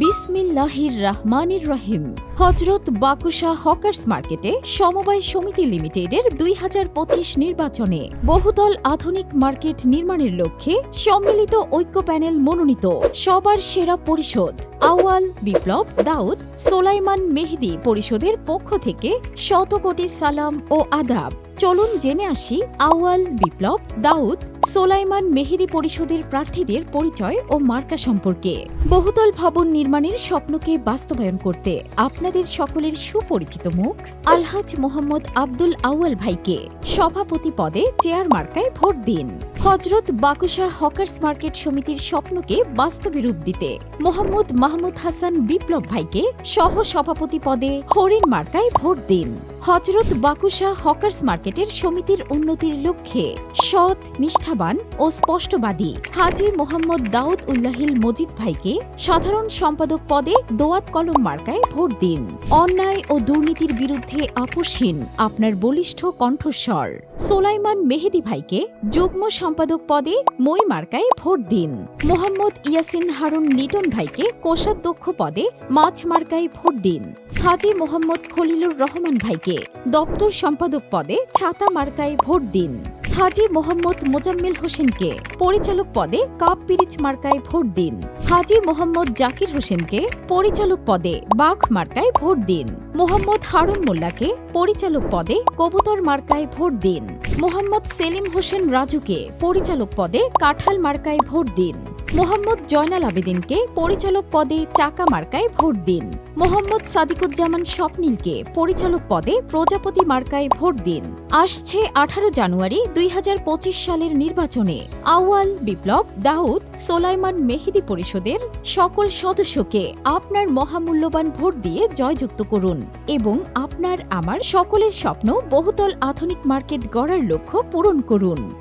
বিসমিল্লাহির রহমানির রহিম। হজরত বাকুশা হকার্স মার্কেটে সমবায় সমিতি লিমিটেডের দুই হাজার পঁচিশ নির্বাচনে বহুতল আধুনিক মার্কেট নির্মাণের লক্ষ্যে সম্মিলিত ঐক্য প্যানেল মনোনীত সবার সেরা পরিষদ। আওয়াল বিপ্লব দাউদ সোলাইমান মেহেদি পরিষদের পক্ষ থেকে শত কোটি সালাম ও আদাব। চলুন জেনে আসি আওয়াল বিপ্লব দাউদ সোলাইমান মেহেদি পরিষদের প্রার্থীদের পরিচয় ও মার্কা সম্পর্কে। বহুতল ভবন নির্মাণের স্বপ্নকে বাস্তবায়ন করতে আপনাদের সকলের সুপরিচিত মুখ আলহাজ মোহাম্মদ আব্দুল আউয়াল ভাইকে সভাপতি পদে চেয়ার মার্কায় ভোট দিন। হজরত বাকুশা হকার্স মার্কেট সমিতির স্বপ্নকে বাস্তবে রূপ দিতে মোহাম্মদ মাহমুদ হাসান বিপ্লব ভাইকে সহ সভাপতি পদে হরিণ মার্কায় ভোট দিন। হজরত বাকুশা হকার্স মার্কেটের সমিতির উন্নতির লক্ষ্যে সৎ, নিষ্ঠাবান ও স্পষ্টবাদী হাজি মোহাম্মদ দাউদ উল্লাহিল মজিদ ভাইকে সাধারণ সম্পাদক পদে দোয়াত কলম মার্কায় ভোট দিন। অন্যায় ও দুর্নীতির বিরুদ্ধে আপোষহীন আপনার বলিষ্ঠ কণ্ঠস্বর সোলাইমান মেহেদি ভাইকে যুগ্ম সম্পাদক পদে মই মার্কায় ভোট দিন। মোহাম্মদ ইয়াসিন হারুন লিটন ভাইকে কোষাধ্যক্ষ পদে মাছ মার্কায় ভোট দিন। হাজি মোহাম্মদ খলিলুর রহমান ভাইকে দপ্তর সম্পাদক পদে ছাতা মার্কায় ভোট দিন। হাজি মোহাম্মদ মোজাম্মেল হোসেনকে পরিচালক পদে কাপ পিরিচ মার্কায় ভোট দিন। হাজি মোহাম্মদ জাকির হোসেনকে পরিচালক পদে বাঘ মার্কায় ভোট দিন। মোহাম্মদ হারুন মোল্লাকে পরিচালক পদে কবুতর মার্কায় ভোট দিন। মোহাম্মদ সেলিম হোসেন রাজুকে পরিচালক পদে কাঁঠাল মার্কায় ভোট দিন। মোহাম্মদ জয়নাল আবেদিনকে পরিচালক পদে চাকা মার্কায় ভোট দিন। মোহাম্মদ সাদিকুজ্জামান স্বপ্নীলকে পরিচালক পদে প্রজাপতি মার্কায় ভোট দিন। আসছে আঠারো জানুয়ারি দুই হাজার পঁচিশ সালের নির্বাচনে। আউয়াল বিপ্লব দাউদ সোলাইমান মেহেদি পরিষদের সকল সদস্যকে আপনার মহামূল্যবান ভোট দিয়ে জয়যুক্ত করুন এবং আপনার, আমার সকলের স্বপ্ন বহুতল আধুনিক মার্কেট গড়ার লক্ষ্য পূরণ করুন।